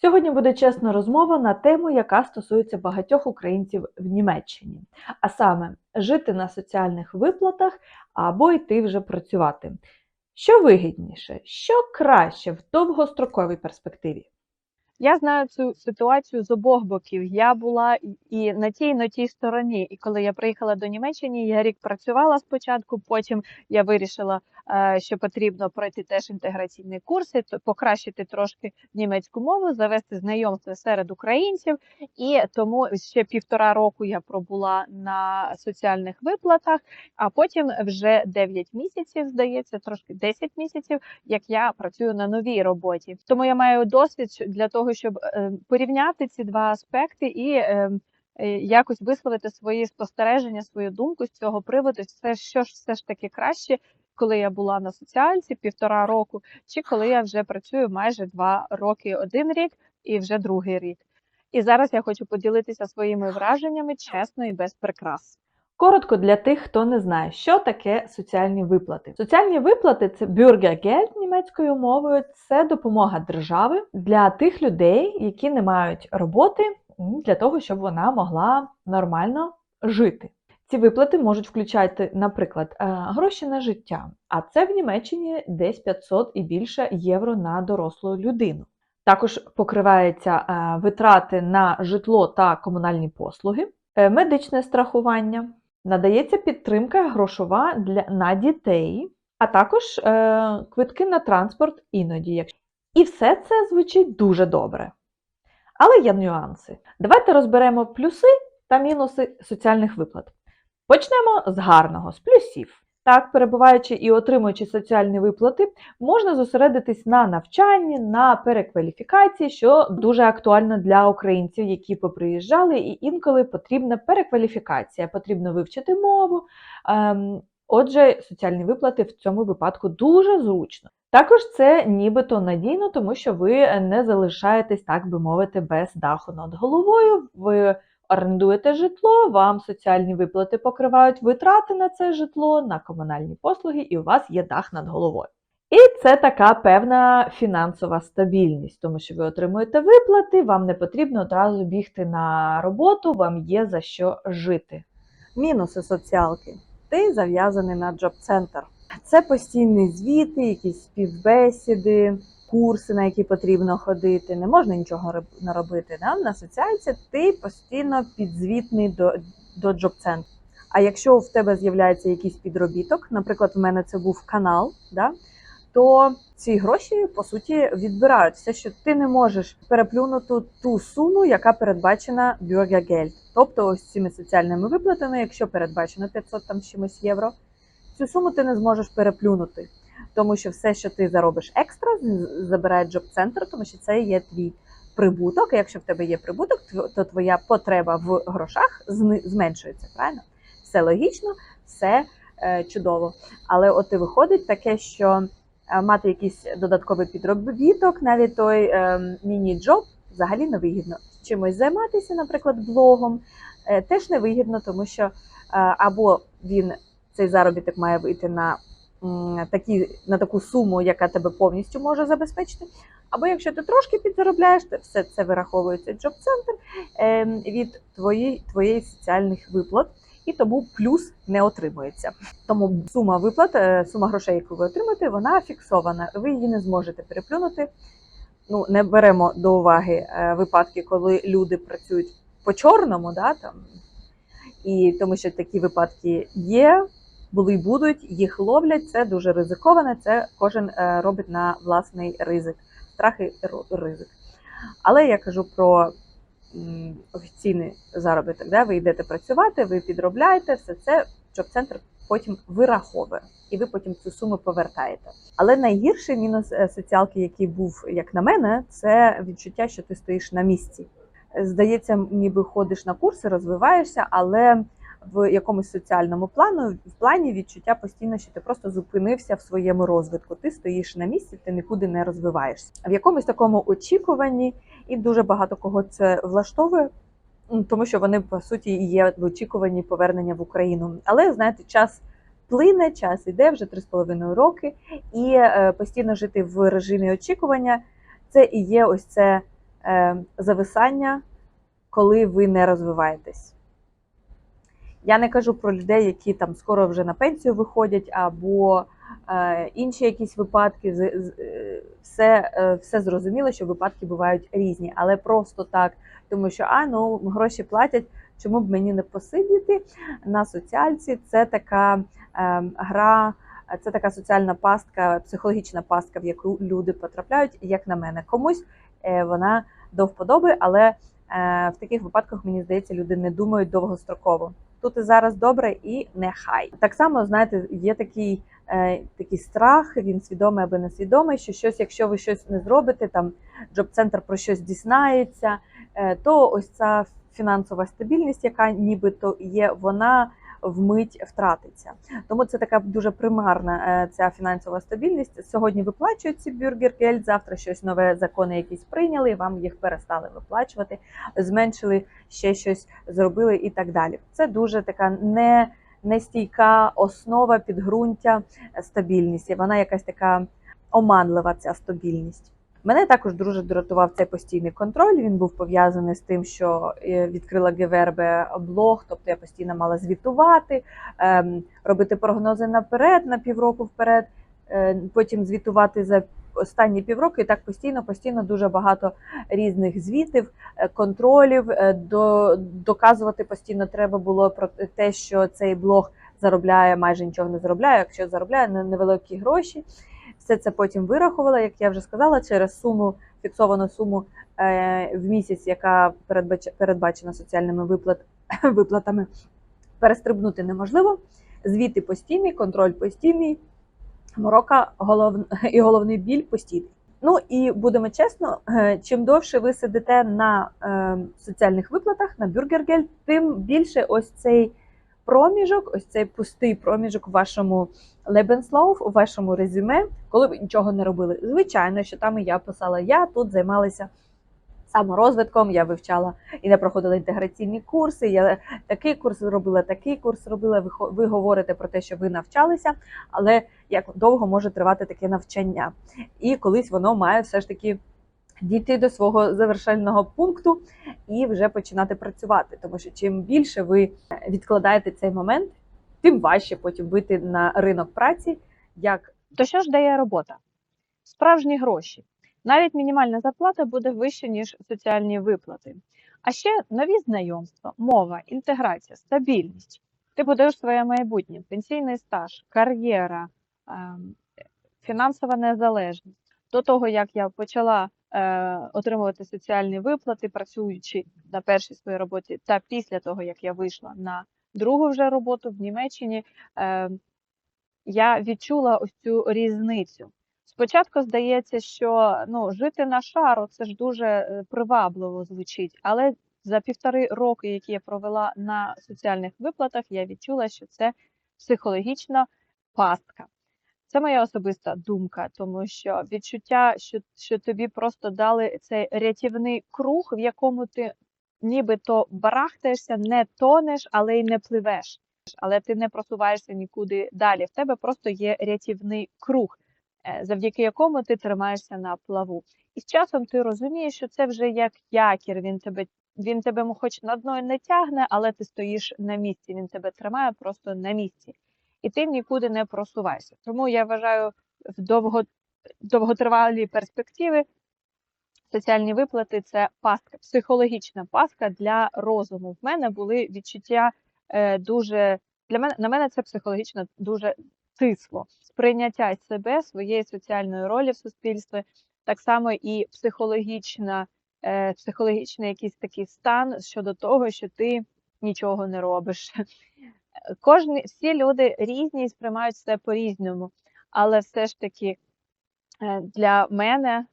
Сьогодні буде чесна розмова на тему, яка стосується багатьох українців в Німеччині, а саме жити на соціальних виплатах або йти вже працювати. Що вигідніше, що краще в довгостроковій перспективі? Я знаю цю ситуацію з обох боків. Я була і- на тій, і на тій стороні. І коли я приїхала до Німеччини, я рік працювала спочатку. Потім я вирішила, е, що потрібно пройти теж інтеграційні курси, покращити трошки німецьку мову, завести знайомство серед українців. І тому ще півтора року я пробула на соціальних виплатах, а потім вже 9 місяців, здається, трошки 10 місяців, як я працюю на новій роботі. Тому я маю досвід для того, щоб е, порівняти ці два аспекти і е, е, якось висловити свої спостереження, свою думку з цього приводу. Все, що ж все ж таки краще, коли я була на соціальці півтора року, чи коли я вже працюю майже два роки, один рік і вже другий рік. І зараз я хочу поділитися своїми враженнями чесно і без прикрас. Коротко для тих, хто не знає, що таке соціальні виплати. Соціальні виплати це Bürgergeld німецькою мовою, це допомога держави для тих людей, які не мають роботи, для того, щоб вона могла нормально жити. Ці виплати можуть включати, наприклад, е, гроші на життя, а це в Німеччині десь 500 і більше євро на дорослу людину. Також покриваються е, витрати на житло та комунальні послуги, е, медичне страхування, надається підтримка грошова для, на дітей, а також е, квитки на транспорт іноді. якщо- І все це звучить дуже добре. Але є нюанси. Давайте розберемо плюси та мінуси соціальних виплат. Почнемо з гарного, з плюсів. Так, перебуваючи і отримуючи соціальні виплати, можна зосередитись на навчанні, на перекваліфікації, що дуже актуально для українців, які поприїжджали, і інколи потрібна перекваліфікація, потрібно вивчити мову. Ем, Отже, соціальні виплати в цьому випадку дуже зручно. Також це нібито надійно, тому що ви не залишаєтесь, так би мовити, без даху над головою. Ви орендуєте житло, вам соціальні виплати покривають витрати на це житло, на комунальні послуги, і у вас є дах над головою. І це така певна фінансова стабільність, тому що ви отримуєте виплати, вам не потрібно одразу бігти на роботу, вам є за що жити. Мінуси соціалки. Ти зав'язаний на джоб-центр. Це постійні звіти, якісь співбесіди, курси, на які потрібно ходити. Не можна нічого не робити. Да? На соціальці ти постійно підзвітний до, до джоб-центру. А якщо в тебе з'являється якийсь підробіток, наприклад, в мене це був канал, да? то ці гроші по суті відбирають все, що ти не можеш переплюнути ту суму, яка передбачена Bürgergeld. Тобто ось цими соціальними виплатами, якщо передбачено 500 там чимось євро, цю суму ти не зможеш переплюнути, тому що все, що ти заробиш екстра, забирає джоб-центр, тому що це є твій прибуток. Якщо в тебе є прибуток, то твоя потреба в грошах зменшується. Правильно? Все логічно, все е, чудово. Але от і виходить таке, що е, мати якийсь додатковий підробіток, навіть той е, міні-джоб, взагалі невигідно. Чимось займатися, наприклад, блогом, теж невигідно, тому що або він цей заробіток має вийти на, такі, на таку суму, яка тебе повністю може забезпечити. Або якщо ти трошки підзаробляєш, то все це вираховується джоб-центр е, від твоєї, твоєї соціальних виплат, і тому плюс не отримується. Тому сума виплат, е, сума грошей, яку ви отримаєте, вона фіксована. Ви її не зможете переплюнути. Ну, не беремо до уваги е, випадки, коли люди працюють по чорному, да, там, і тому що такі випадки є, були й будуть, їх ловлять. Це дуже ризиковане. Це кожен е, робить на власний ризик, страх і ризик. Але я кажу про офіційний заробіток. Да? Ви йдете працювати, ви підробляєте, все це джоб-центр потім вираховує, і ви потім цю суму повертаєте. Але найгірший мінус е, соціалки, який був, як на мене, це відчуття, що ти стоїш на місці. Здається, ніби ходиш на курси, розвиваєшся, але в якомусь соціальному плану в плані відчуття постійно, що ти просто зупинився в своєму розвитку. Ти стоїш на місці, ти нікуди не розвиваєшся. В якомусь такому очікуванні, і дуже багато кого це влаштовує. Тому що вони по суті є в очікуванні повернення в Україну. Але знаєте, час плине, час іде вже 3,5 роки, і е, постійно жити в режимі очікування це і є ось це е, зависання, коли ви не розвиваєтесь. Я не кажу про людей, які там скоро вже на пенсію виходять, або е, інші якісь випадки. Е, Все, е, все зрозуміло, що випадки бувають різні, але просто так, тому що а ну гроші платять, чому б мені не посидіти на соціальці? Це така е, гра, це така соціальна пастка, психологічна пастка, в яку люди потрапляють, як на мене. Комусь е, вона до вподоби, але е, в таких випадках мені здається, люди не думають довгостроково. Тут і зараз добре, і нехай. Так само, знаєте, є такий, е, такий страх, він свідомий або несвідомий, що щось, якщо ви щось не зробите, там джоб-центр про щось дізнається, е, то ось ця фінансова стабільність, яка нібито є, вона вмить втратиться. Тому це така дуже примарна е, ця фінансова стабільність. Сьогодні виплачують ці бюргергельд, завтра щось нове закони якісь прийняли, вам їх перестали виплачувати, зменшили ще щось зробили і так далі. Це дуже така не, нестійка основа підґрунтя е, стабільність. І вона якась така оманлива, ця стабільність. Мене також дуже дратував цей постійний контроль. Він був пов'язаний з тим, що е, відкрила Гевербе блог, тобто я постійно мала звітувати, ем, робити прогнози наперед, на півроку вперед, е, потім звітувати за останні півроку, і так постійно, постійно дуже багато різних звітів, е, контролів. До, доказувати постійно треба було про те, що цей блог заробляє, майже нічого не заробляє, якщо заробляє не- невеликі гроші. Все це потім вирахувала, як я вже сказала, через суму, фіксовану суму е, в місяць, яка передбач- передбачена соціальними виплат, виплатами, перестрибнути неможливо. Звіти постійний, контроль постійний, морока голов... і головний біль постійний. Ну і будемо чесно, е, чим довше ви сидите на е, соціальних виплатах, на бюргергель, тим більше ось цей проміжок, ось цей пустий проміжок в вашому Lebenslauf, у вашому резюме, коли ви нічого не робили. Звичайно, що там і я писала, я тут займалася саморозвитком, я вивчала і не проходила інтеграційні курси. Я такий курс робила, такий курс робила. Ви, ви говорите про те, що ви навчалися, але як довго може тривати таке навчання? І колись воно має все ж таки дійти до свого завершального пункту і вже починати працювати. Тому що чим більше ви відкладаєте цей момент, тим важче потім вийти на ринок праці. Як То що ж дає робота? Справжні гроші. Навіть мінімальна зарплата буде вища, ніж соціальні виплати. А ще нові знайомства, мова, інтеграція, стабільність. Ти будуєш своє майбутнє, пенсійний стаж, кар'єра, ем, фінансова незалежність. До того, як я почала отримувати соціальні виплати, працюючи на першій своїй роботі, та після того, як я вийшла на другу вже роботу в Німеччині, е, я відчула ось цю різницю. Спочатку здається, що ну, жити на шару це ж дуже е, привабливо звучить, але за півтори роки, які я провела на соціальних виплатах, я відчула, що це психологічна пастка. Це моя особиста думка, тому що відчуття, що, що тобі просто дали цей рятівний круг, в якому ти нібито барахтаєшся, не тонеш, але й не пливеш. Але ти не просуваєшся нікуди далі. В тебе просто є рятівний круг, е, завдяки якому ти тримаєшся на плаву. І з часом ти розумієш, що це вже як якір. Він тебе він тебе хоч на дно не тягне, але ти стоїш на місці. Він тебе тримає просто на місці, і ти нікуди не просуваєшся. Тому я вважаю в довго, довготривалій перспективи соціальні виплати це пастка, психологічна пастка для розуму. В мене були відчуття е, дуже для мене на мене це психологічно дуже тисло. Сприйняття себе, своєї соціальної ролі в суспільстві, так само і психологічна, е, психологічний якийсь такий стан щодо того, що ти нічого не робиш. Кожні всі люди різні і сприймають все по-різному, але все ж таки е, для мене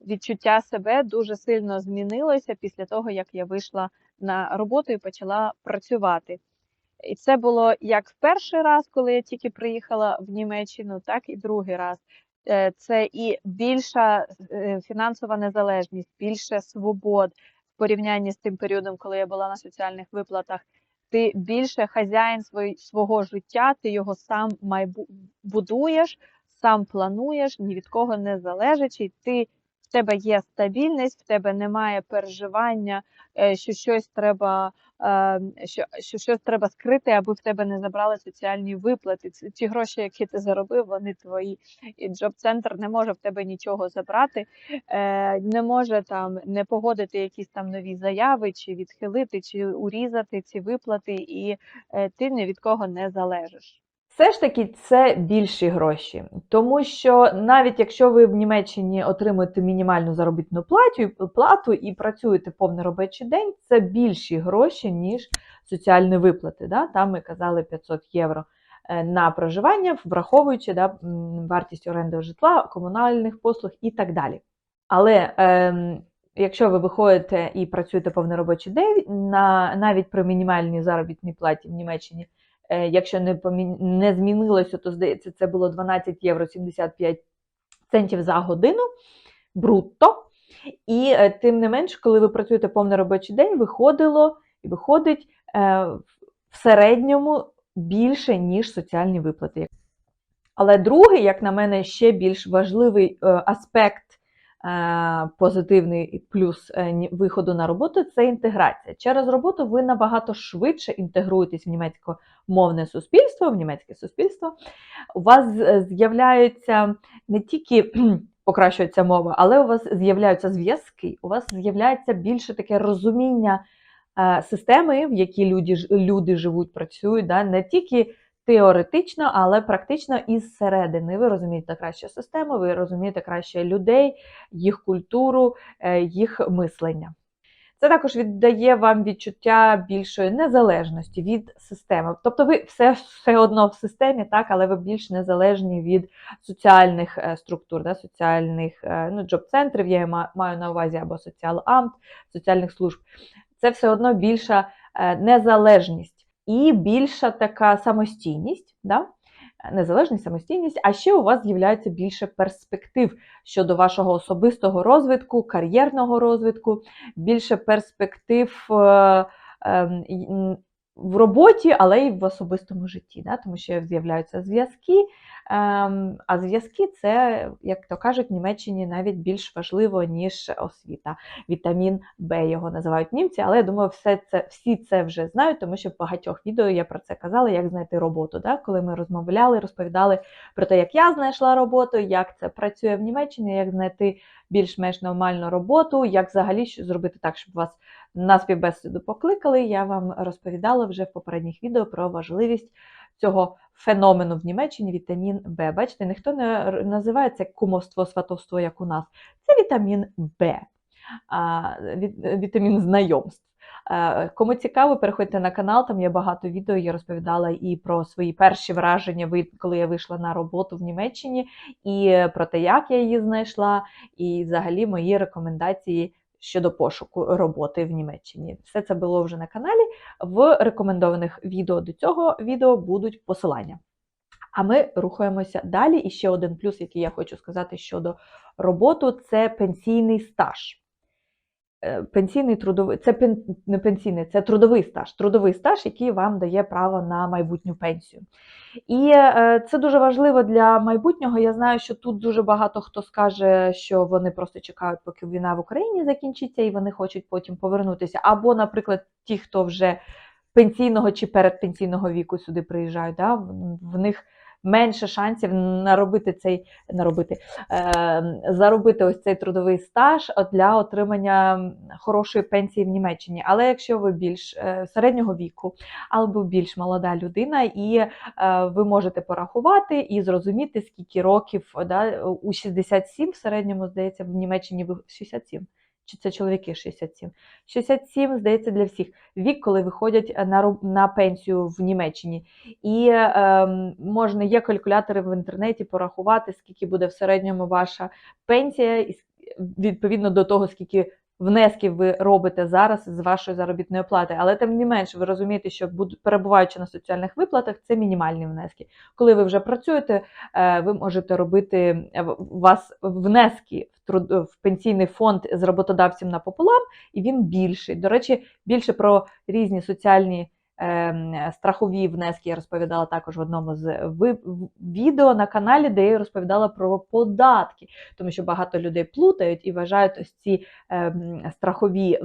відчуття себе дуже сильно змінилося після того, як я вийшла на роботу і почала працювати. І це було як в перший раз, коли я тільки приїхала в Німеччину, так і другий раз. Е, Це і більша е, фінансова незалежність, більше свобод в порівнянні з тим періодом, коли я була на соціальних виплатах. Ти більше хазяїн свого життя, ти його сам будуєш, сам плануєш, ні від кого не залежачи. Ти в тебе є стабільність, в тебе немає переживання, е, що щось треба, е, що, що щось треба скрити, аби в тебе не забрали соціальні виплати. Ті гроші, які ти заробив, вони твої. І джоб-центр не може в тебе нічого забрати, е, не може там не погодити якісь там нові заяви, чи відхилити, чи урізати ці виплати, і ти ні від кого не залежиш. Все ж таки, це більші гроші, тому що навіть якщо ви в Німеччині отримуєте мінімальну заробітну плату, плату і працюєте повний робочий день, це більші гроші, ніж соціальні виплати. Да? Там ми казали 500 євро е, на проживання, враховуючи да, вартість оренди житла, комунальних послуг і так далі. Але ем, якщо ви виходите і працюєте повний робочий день, на, навіть при мінімальній заробітній платі в Німеччині Е, Якщо не помі... не змінилося, то здається, це було 12 євро 75 центів за годину брутто. І е, тим не менш, коли ви працюєте повний робочий день, виходило і виходить е, в середньому більше, ніж соціальні виплати. Але другий, як на мене, ще більш важливий е, аспект е, позитивний плюс е, виходу на роботу це інтеграція. Через роботу ви набагато швидше інтегруєтесь в німецькомовне суспільство, в німецьке суспільство. У вас з'являються не тільки покращується мова, але у вас з'являються зв'язки, у вас з'являється більше таке розуміння е, системи, в якій люди, люди живуть, працюють, да? не тільки теоретично, але практично із середини. Ви розумієте краще систему, ви розумієте краще людей, їх культуру, е, їх мислення. Це також віддає вам відчуття більшої незалежності від системи. Тобто ви все, все одно в системі, так, але ви більш незалежні від соціальних е, структур, да, соціальних е, ну, джоб-центрів, я маю на увазі або соціал-амт, соціальних служб. Це все одно більша незалежність і більша така самостійність. Да? Незалежність, самостійність, а ще у вас з'являється більше перспектив щодо вашого особистого розвитку, кар'єрного розвитку, більше перспектив е, ем, в роботі, але й в особистому житті, да? тому що з'являються зв'язки. Ем, а зв'язки це, як то кажуть, в Німеччині навіть більш важливо, ніж освіта. Вітамін Б його називають німці, але я думаю, все це, всі це вже знають, тому що в багатьох відео я про це казала, як знайти роботу. Да? Коли ми розмовляли, розповідали про те, як я знайшла роботу, як це працює в Німеччині, як знайти більш-менш нормальну роботу, як взагалі зробити так, щоб вас на співбесіду покликали. Я вам розповідала вже в попередніх відео про важливість цього феномену в Німеччині вітамін Б. Бачите, ніхто не називає це кумовство, сватовство, як у нас. Це вітамін Б, вітамін знайомств. Е, Кому цікаво, переходьте на канал, там є багато відео. Я розповідала і про свої перші враження, коли я вийшла на роботу в Німеччині, і про те, як я її знайшла, і взагалі мої рекомендації щодо пошуку роботи в Німеччині. Все це було вже на каналі. В рекомендованих відео до цього відео будуть посилання. А ми рухаємося далі. І ще один плюс, який я хочу сказати щодо роботи, це пенсійний стаж. Е, Пенсійний трудовий це пен, не пенсійний, це трудовий стаж. Трудовий стаж, який вам дає право на майбутню пенсію. І е, це дуже важливо для майбутнього. Я знаю, що тут дуже багато хто скаже, що вони просто чекають, поки війна в Україні закінчиться, і вони хочуть потім повернутися. Або, наприклад, ті, хто вже пенсійного чи передпенсійного віку сюди приїжджають, да, в- в них менше шансів наробити цей наробити, е, заробити ось цей трудовий стаж для отримання хорошої пенсії в Німеччині. Але якщо ви більш е, середнього віку, або більш молода людина, і е, ви можете порахувати і зрозуміти, скільки років да, у 67 в середньому, здається, в Німеччині ви 67. Чи це чоловіки 67? 67, здається, для всіх вік, коли виходять е, на, на пенсію в Німеччині. І е, можна є калькулятори в інтернеті порахувати, скільки буде в середньому ваша пенсія, і відповідно до того, скільки внесків ви робите зараз з вашої заробітної плати. Але тим не менше, ви розумієте, що перебуваючи на соціальних виплатах, це мінімальні внески. Коли ви вже працюєте, е, ви можете робити е, у вас внески в труд в пенсійний фонд з роботодавцем напополам, і він більший. До речі, більше про різні соціальні страхові внески я розповідала також в одному з відео на каналі, де я розповідала про податки, тому що багато людей плутають і вважають ось ці ем, страхові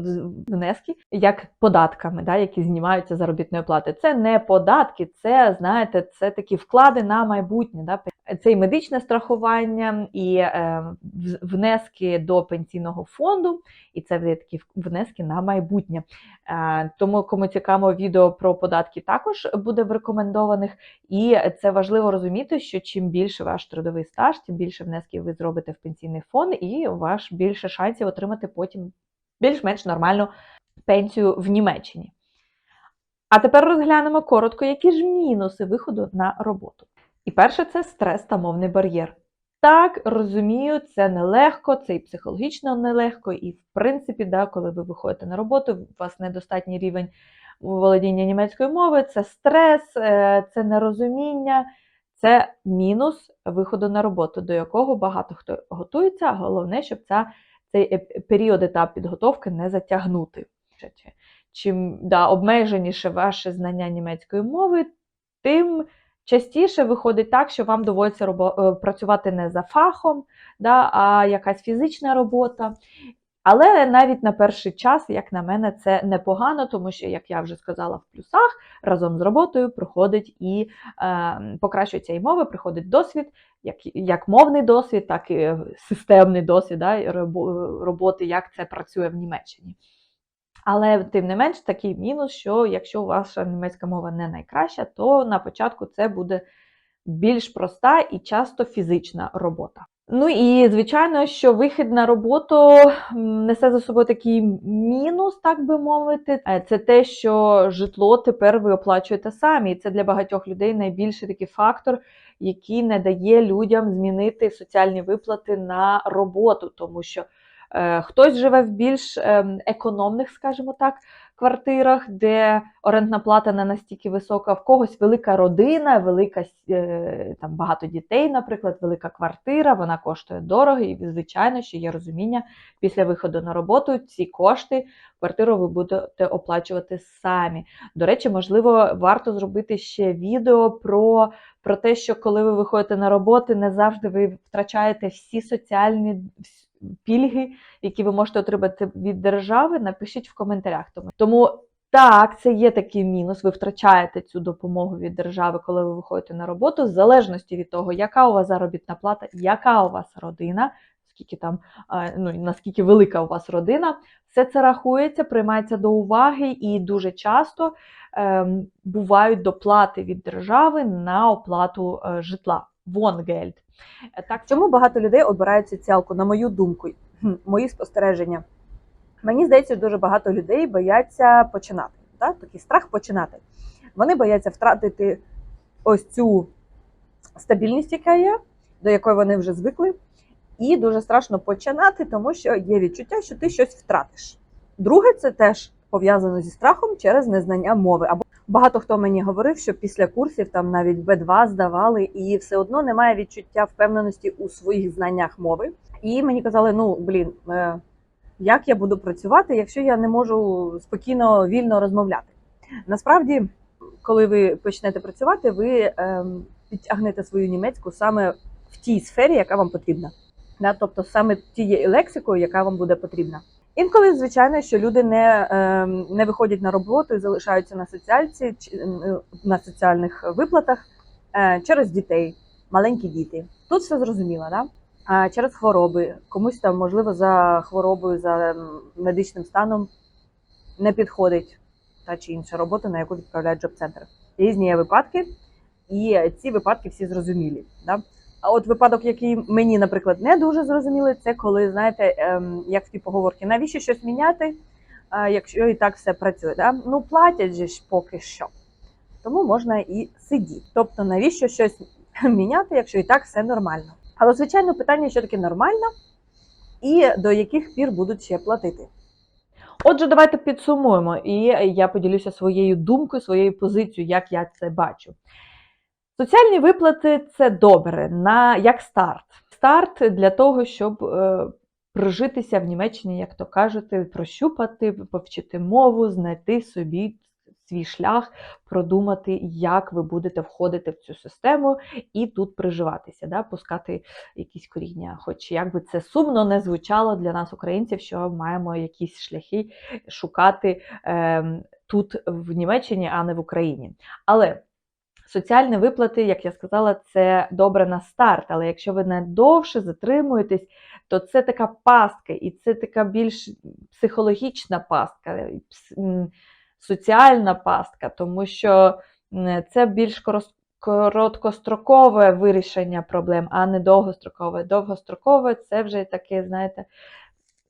внески як податками, да, які знімаються заробітної плати. Це не податки, це знаєте, це такі вклади на майбутнє. Да. Це і медичне страхування, і е, внески до пенсійного фонду, і це такі внески на майбутнє. Е, Тому, кому цікаво, відео про податки також буде в рекомендованих. І це важливо розуміти, що чим більше ваш трудовий стаж, тим більше внесків ви зробите в пенсійний фонд, і у вас більше шансів отримати потім більш-менш нормальну пенсію в Німеччині. А тепер розглянемо коротко, які ж мінуси виходу на роботу. І перше це стрес та мовний бар'єр. Так, розумію, це нелегко, це і психологічно нелегко, і в принципі, да, коли ви виходите на роботу, у вас недостатній рівень володіння німецької мови, це стрес, е, це нерозуміння, це мінус виходу на роботу, до якого багато хто готується. Головне, щоб ця, цей період етап підготовки не затягнути. Чим да, обмеженіше ваше знання німецької мови, тим частіше виходить так, що вам доводиться робо- е, працювати не за фахом, да, а якась фізична робота. Але навіть на перший час, як на мене, це непогано, тому що, як я вже сказала в плюсах, разом з роботою приходить і е, покращується і мови, приходить досвід, як, як мовний досвід, так і системний досвід да, роботи, як це працює в Німеччині. Але тим не менш такий мінус, що якщо ваша німецька мова не найкраща, то на початку це буде більш проста і часто фізична робота. Ну і звичайно, що вихід на роботу несе за собою такий мінус, так би мовити. Е, Це те, що житло тепер ви оплачуєте самі. І це для багатьох людей найбільший такий фактор, який не дає людям змінити соціальні виплати на роботу, тому що хтось живе в більш ем, економних, скажімо так, квартирах, де орендна плата не настільки висока, в когось велика родина, велика е, там багато дітей, наприклад, велика квартира, вона коштує дорого, і звичайно, що є розуміння після виходу на роботу. Ці кошти квартиру ви будете оплачувати самі. До речі, можливо, варто зробити ще відео про, про те, що коли ви виходите на роботу, не завжди ви втрачаєте всі соціальні пільги, які ви можете отримати від держави. Напишіть в коментарях. Тому так, це є такий мінус. Ви втрачаєте цю допомогу від держави, коли ви виходите на роботу, в залежності від того, яка у вас заробітна плата, яка у вас родина, скільки там, ну наскільки велика у вас родина. Все це рахується, приймається до уваги, і дуже часто ем, бувають доплати від держави на оплату е, житла. Вонгельд. Е, Так, Чому багато людей обирають соціалку, на мою думку, мої спостереження? Мені здається, дуже багато людей бояться починати. Так? Такий страх починати. Вони бояться втратити ось цю стабільність, яка є, до якої вони вже звикли. І дуже страшно починати, тому що є відчуття, що ти щось втратиш. Друге, це теж пов'язано зі страхом через незнання мови. Багато хто мені говорив, що після курсів там навіть Б2 здавали, і все одно немає відчуття впевненості у своїх знаннях мови. І мені казали: ну блін, е, як я буду працювати, якщо я не можу спокійно вільно розмовляти. Насправді, коли ви почнете працювати, ви ем, підтягнете свою німецьку саме в тій сфері, яка вам потрібна. Тобто саме тією лексикою, яка вам буде потрібна. Інколи, звичайно, що люди не, ем, не виходять на роботу і залишаються на соціальці чи, е, на соціальних виплатах е, через дітей, маленькі діти. Тут все зрозуміло, да? А через хвороби, комусь там, можливо, за хворобою, за медичним станом не підходить та чи інша робота, на яку відправляють джоб-центр. Різні є випадки, і ці випадки всі зрозумілі. Да? А от випадок, який мені, наприклад, не дуже зрозумілий, це коли, знаєте, ем, як в тій поговорці, навіщо щось міняти, якщо і так все працює. Да? Ну, платять же ж поки що. Тому можна і сидіти. Тобто, навіщо щось міняти, якщо і так все нормально. Але, звичайно, питання, що таке нормально, і до яких пір будуть ще платити. Отже, давайте підсумуємо, і я поділюся своєю думкою, своєю позицією, як я це бачу. Соціальні виплати це добре, на, як старт. Старт для того, щоб е, прожитися в Німеччині, як то кажете, прощупати, повчити мову, знайти собі свій шлях, продумати, як ви будете входити в цю систему і тут приживатися, да, пускати якісь коріння. Хоч як би це сумно не звучало для нас, українців, що маємо якісь шляхи шукати е, тут в Німеччині, а не в Україні. Але соціальні виплати, як я сказала, це добре на старт. Але якщо ви надовше затримуєтесь, то це така пастка, і це така більш психологічна пастка, м, соціальна пастка, тому що це більш короткострокове вирішення проблем, а не довгострокове. Довгострокове це вже таке, знаєте,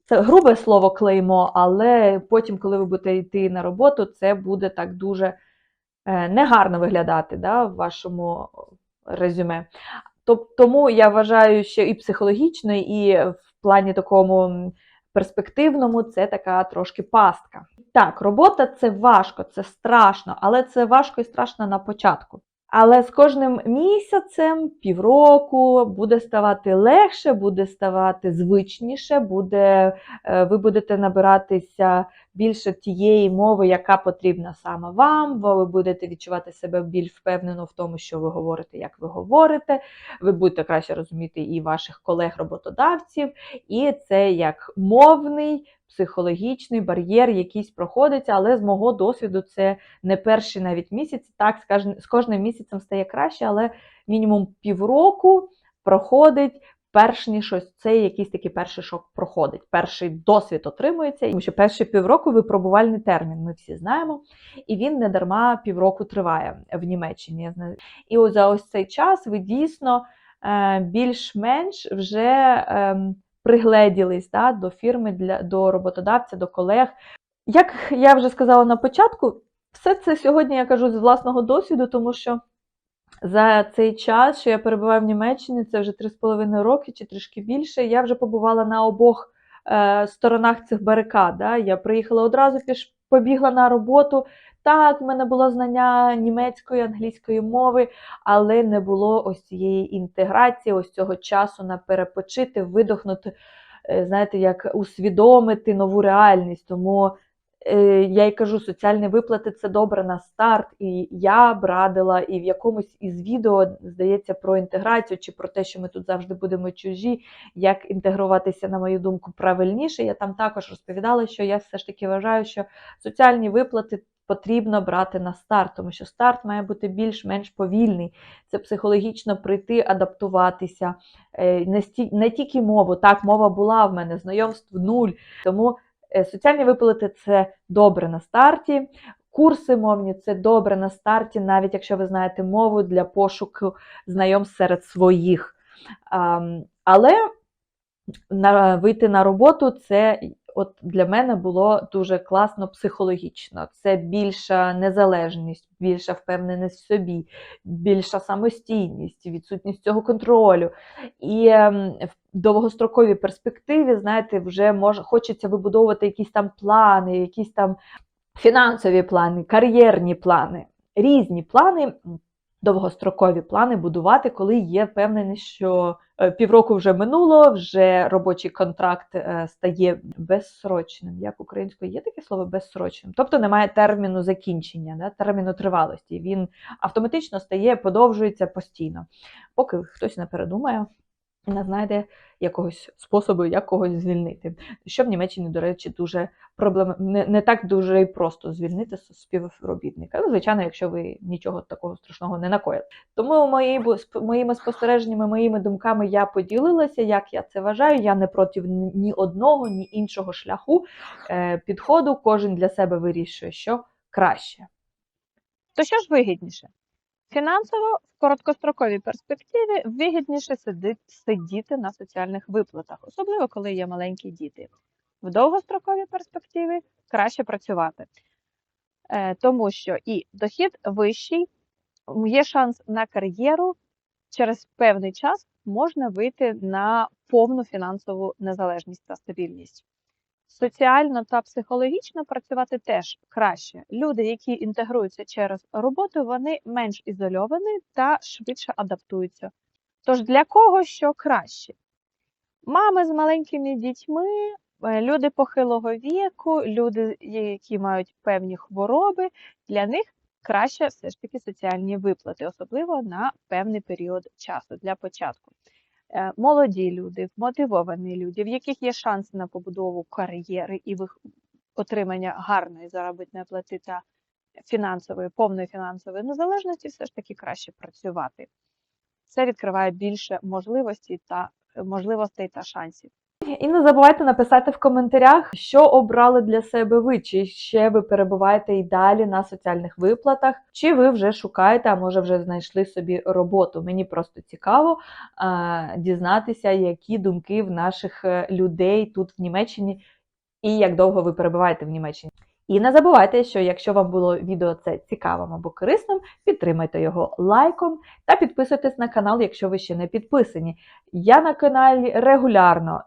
це грубе слово клеймо, але потім, коли ви будете йти на роботу, це буде так дуже е, негарно виглядати да, в вашому резюме. Тому я вважаю, що і психологічно, і в плані такому перспективному це така трошки пастка. Так, робота це важко, це страшно, але це важко і страшно на початку. Але з кожним місяцем, півроку буде ставати легше, буде ставати звичніше, буде, е, ви будете набиратися більше тієї мови, яка потрібна саме вам, ви будете відчувати себе більш впевнено в тому, що ви говорите, як ви говорите. Ви будете краще розуміти і ваших колег-роботодавців, і це як мовний, психологічний бар'єр, якийсь проходиться, але з мого досвіду це не перші навіть місяці. Так, з кожним- місяцем стає краще, але мінімум півроку проходить. Перш ніж ось цей якийсь такий перший шок проходить, перший досвід отримується, тому що перші півроку випробувальний термін, ми всі знаємо, і він не дарма півроку триває в Німеччині. І ось за ось цей час ви дійсно е, більш-менш вже ем, пригледілись да, до фірми, для, до роботодавця, до колег. Як я вже сказала на початку, все це сьогодні я кажу з власного досвіду, тому що за цей час, що я перебуваю в Німеччині, це вже 3,5 роки чи трішки більше, я вже побувала на обох е, сторонах цих барикад. Да? Я приїхала одразу, піш, побігла на роботу. Так, в мене було знання німецької, англійської мови, але не було ось цієї інтеграції, ось цього часу на перепочити, видохнути, е, знаєте, як усвідомити нову реальність. Тому е, я й кажу, соціальні виплати це добре на старт. І я б радила, і в якомусь із відео здається про інтеграцію чи про те, що ми тут завжди будемо чужі, як інтегруватися, на мою думку, правильніше. Я там також розповідала, що я все ж таки вважаю, що соціальні виплати. Потрібно брати на старт, тому що старт має бути більш-менш повільний. Це психологічно прийти, адаптуватися, Е, не, тільки мову. Так, мова була в мене, знайомств нуль. Тому е, соціальні виплати це добре на старті. Курси мовні це добре на старті, навіть якщо ви знаєте мову для пошуку знайомств серед своїх. Але вийти на роботу це от для мене було дуже класно психологічно. Це більша незалежність, більша впевненість в собі, більша самостійність, відсутність цього контролю. І ем, в довгостроковій перспективі, знаєте, вже може хочеться вибудовувати якісь там плани, якісь там фінансові плани, кар'єрні плани, різні плани. Довгострокові плани будувати, коли є впевненість, що е, півроку вже минуло, вже робочий контракт е, стає безсрочним. Як українською є таке слово безсрочним? Тобто немає терміну закінчення, да, терміну тривалості. Він автоматично стає, подовжується постійно, поки хтось не передумає не знайде якогось способу, як когось звільнити. Що в Німеччині, до речі, дуже проблем... не, не так дуже і просто звільнити співробітника. Ну, звичайно, якщо ви нічого такого страшного не накоїли. Тому мої, моїми спостереженнями, моїми думками я поділилася, як я це вважаю. Я не проти ні- одного, ні іншого шляху е, підходу. Кожен для себе вирішує, що краще. То що ж вигідніше? Фінансово в короткостроковій перспективі вигідніше сидіти на соціальних виплатах, особливо коли є маленькі діти. В довгостроковій перспективі краще працювати, Е, тому що і дохід вищий, є шанс на кар'єру. Через певний час можна вийти на повну фінансову незалежність та стабільність. Соціально та психологічно працювати теж краще. Люди, які інтегруються через роботу, вони менш ізольовані та швидше адаптуються. Тож для кого що краще? Мами з маленькими дітьми Е, Люди похилого віку, люди, які мають певні хвороби, для них краще все ж таки соціальні виплати, особливо на певний період часу для початку. Е, Молоді люди, мотивовані люди, в яких є шанс на побудову кар'єри і отримання гарної заробітної плати та фінансової, повної фінансової незалежності, все ж таки краще працювати. Це відкриває більше можливостей та можливостей та шансів. І не забувайте написати в коментарях, що обрали для себе ви, чи ще ви перебуваєте і далі на соціальних виплатах, чи ви вже шукаєте, а може вже знайшли собі роботу. Мені просто цікаво е, дізнатися, які думки в наших е, людей тут в Німеччині, і як довго ви перебуваєте в Німеччині. І не забувайте, що якщо вам було відео це цікавим або корисним, підтримайте його лайком та підписуйтесь на канал, якщо ви ще не підписані. Я на каналі регулярно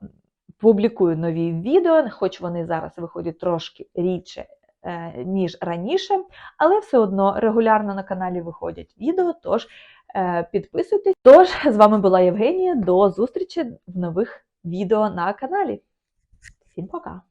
публікую нові відео, хоч вони зараз виходять трошки рідше, е, ніж раніше, але все одно регулярно на каналі виходять відео, тож е, підписуйтесь. Тож, з вами була Євгенія. До зустрічі в нових відео на каналі. Всім пока!